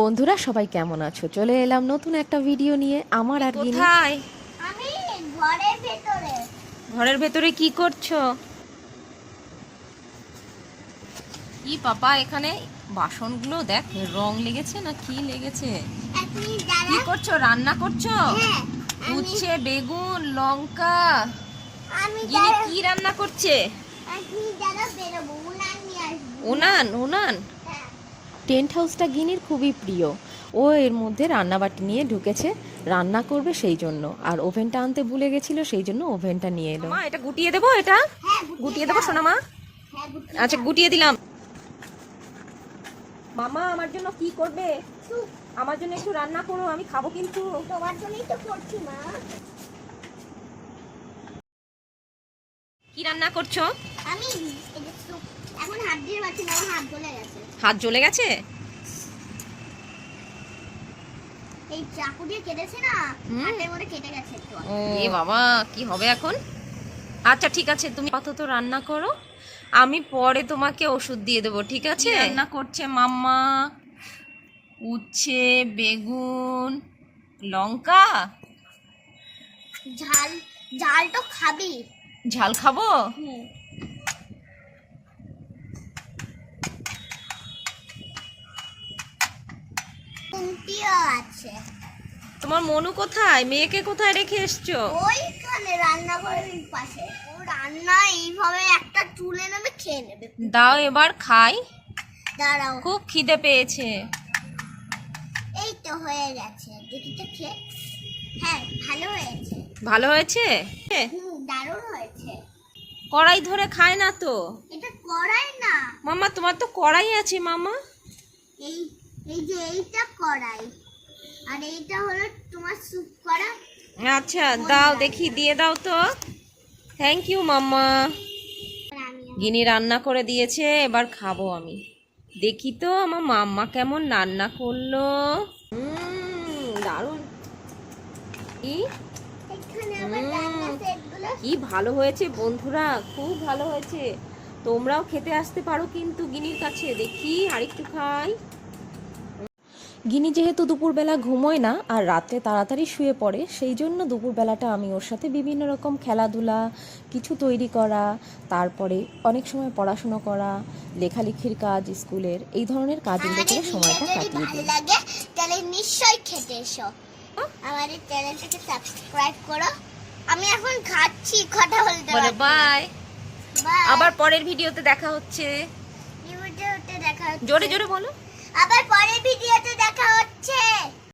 বন্ধুরা সবাই কেমন আছো? চলে এলাম নতুন একটা ভিডিও নিয়ে। আমার আর গিনি কোথায়? আমি ঘরের ভেতরে। ঘরের ভেতরে কি করছ? কি পাপা এখানে বাসনগুলো দেখ রং লেগেছে না কি লেগেছে? কি করছ রান্না করছ? হ্যাঁ উচ্ছে বেগুন লঙ্কা। আমি গিনি কি রান্না করছে? উনান উনান উনান। টেন্ট হাউসটা গিনির খুবই প্রিয়। ও এর মধ্যে রান্নাবাটি নিয়ে ঢুকেছে রান্না করবে সেই জন্য। আর ওভেনটা আনতে ভুলে গেছিল সেই জন্য ওভেনটা নিয়ে এলো। মা এটা গুটিয়ে দেবো এটা? হ্যাঁ গুটিয়ে দেবো সোনা মা? হ্যাঁ আচ্ছা গুটিয়ে দিলাম। মামা আমার জন্য কি করবে? আমার জন্য একটু রান্না করো আমি খাব কিন্তু। তোমার জন্যই তো করছি মা। কি রান্না করছ? আমি এখন হাত দিয়ে পাচ্ছি না হাত জ্বলে গেছে। হাত জ্বলে গেছে? এই চাকু দিয়ে কেটেছে না হুম। হাতের মধ্যে কেটে গেছে একটু এ বাবা কি হবে এখন? আচ্ছা ঠিক আছে তুমি আপাতত রান্না করো। আমি পরে তোমাকে ওষুধ দিয়ে দেবো ঠিক আছে? রান্না করছে মাম্মা। উচ্ছে বেগুন লঙ্কা। ঝাল ঝাল তো খাবি। ঝাল খাব? হুম। কুন্তিও আছে। তোমার মনু কোথায়? মেয়েকে কোথায় রেখে এসছো? ওইখানে রান্নাঘরের পাশে। ও রান্না এইভাবে একটা চুলে নেমে খেয়ে নেবে। দাও এবার খাই। দাঁড়াও। খুব খিদে পেয়েছে। এই তো হয়ে গেছে। দেখি তো খেয়ে। হ্যাঁ ভালো হয়েছে। ভালো হয়েছে? দারুণ হয়েছে। কড়াই ধরে খায় না তো? এটা কড়াই না। মামা তোমার তো কড়াই আছে মামা। এই এই যে এইটা কড়াই। আর এইটা হলো তোমার স্যুপ করা। আচ্ছা দাও দেখি দিয়ে দাও তো। থ্যাংক ইউ মাম্মা। গিনি রান্না করে দিয়েছে এবার খাব আমি। দেখি তো আমার মাম্মা কেমন রান্না করল। দারুণ। কি ভালো হয়েছে বন্ধুরা খুব ভালো হয়েছে। তোমরাও খেতে আসতে পারো কিন্তু গিনির কাছে। দেখি আরেকটু খাই। গিনি যেহেতু দুপুরবেলা ঘুমোয় না আর রাত্রে তাড়াতাড়ি শুয়ে পড়ে সেই জন্য দুপুরবেলাটা আমি ওর সাথে বিভিন্ন রকম খেলাধুলা কিছু তৈরি করা তারপরে অনেক সময় পড়াশুনো করা লেখালেখির কাজ স্কুলের এই ধরনের কাজগুলো করে সময়টা কাটিয়ে দিই। তাহলে নিশ্চয়ই খেতে এসো। আমাদের চ্যানেলটাকে সাবস্ক্রাইব করো। আমি এখন খাচ্ছি কথা বলতে বলে বাই আবার পরের ভিডিওতে দেখা হচ্ছে। ভিডিওতে দেখা হচ্ছে। জোরে জোরে বলো। আবার পরের ভিডিওতে দেখা হচ্ছে।